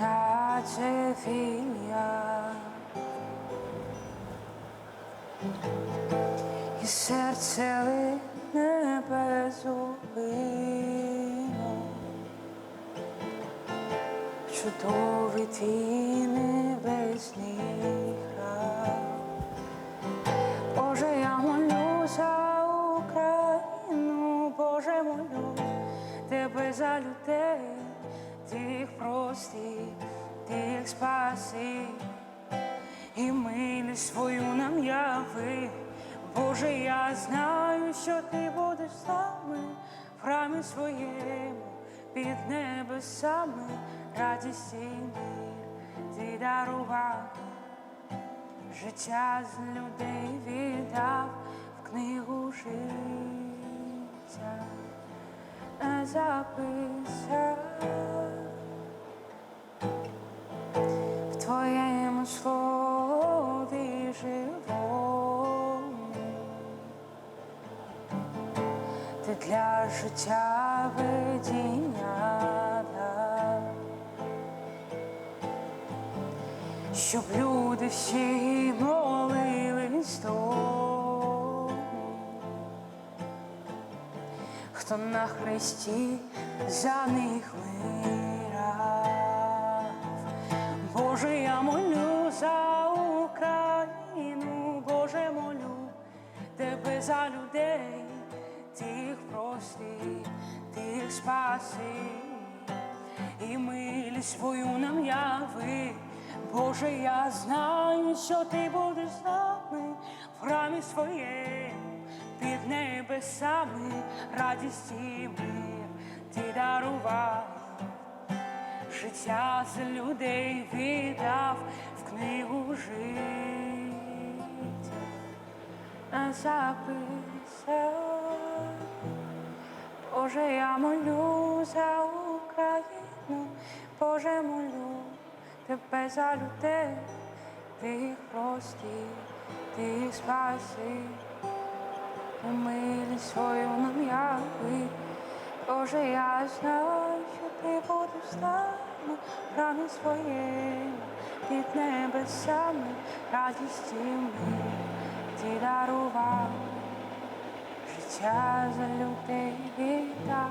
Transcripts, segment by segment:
наче філія. І серце лине безупину, чудовий твій небесний храм. Боже, я молю за Україну, Боже, молю тебе за людей, тих прости, тих спаси, і милість свою нам яви. Боже, я знаю, що ти будеш нами в храмі своєму, під небесами, радість і мир ти дарував. Життя з людей віддав в книгу життя, записав живому. Ти для життя видіння щоб люди всі молились тому, хто на хресті за них вмирав. Боже, я молю за людей, тих прости, тих спаси. І милість свою нам яви. Боже, я знаю, що ти будеш з нами в храмі своєму, під небесами, радість і мир ти дарував, життя з людей віддав в книгу життя, не записав. Боже, я молю за Україну, Боже, молю тебе за людей, тих прості, тих спаси, і свою нам яви. Боже, я знаю, що ти будеш з нами, храмі своєму, під небесами, радість і ти дарував життя за людей віддав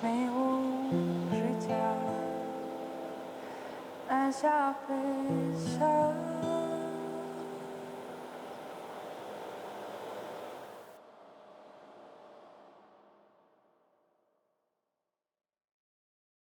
книгу життя не записав.